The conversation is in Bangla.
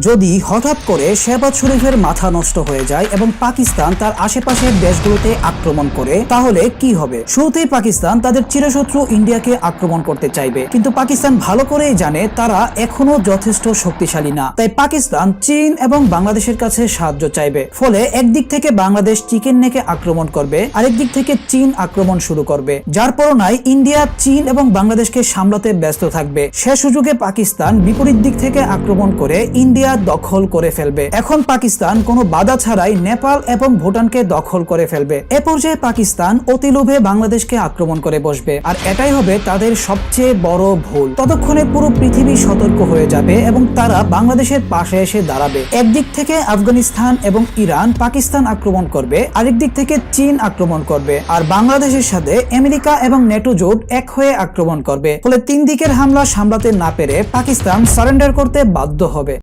যদি হঠাৎ করে শেহবাজ শরীফের মাথা নষ্ট হয়ে যায় এবং পাকিস্তান তার আশেপাশের দেশগুলোতে আক্রমণ করে, তাহলে কি হবে? শুরুতেই পাকিস্তান তাদের চিরশত্রু ইন্ডিয়াকে আক্রমণ করতে চাইবে। কিন্তু পাকিস্তান ভালো করেই জানে তারা এখনও যথেষ্ট শক্তিশালী না। তাই পাকিস্তান, চীন এবং বাংলাদেশের কাছে সাহায্য চাইবে। ফলে একদিক থেকে বাংলাদেশ চিকেন নেকে আক্রমণ করবে আরেক দিক থেকে চীন আক্রমণ শুরু করবে। যার পরনায় ইন্ডিয়া, চীন এবং বাংলাদেশকে সামলাতে ব্যস্ত থাকবে। সে সুযোগে পাকিস্তান বিপরীত দিক থেকে আক্রমণ করে ইন্ডিয়া দখল করে ফেলবে। এখন পাকিস্তান কোনো বাধা ছাড়াই নেপাল এবং ভুটানকে দখল করে ফেলবে। এ পর্যায়ে পাকিস্তান অতি লোভে বাংলাদেশকে আক্রমণ করে বসবে। আর এটাই হবে তাদের সবচেয়ে বড় ভুল। ততক্ষণে পুরো পৃথিবী সতর্ক হয়ে যাবে এবং তারা বাংলাদেশের পাশে এসে দাঁড়াবে। একদিক থেকে আফগানিস্তান এবং ইরান পাকিস্তান আক্রমণ করবে আরেক দিক থেকে চীন আক্রমণ করবে। আর বাংলাদেশের সাথে আমেরিকা এবং নেটো জোট এক হয়ে আক্রমণ করবে। ফলে তিন দিকের হামলা সামলাতে না পেরে পাকিস্তান সারেন্ডার করতে বাধ্য হবে।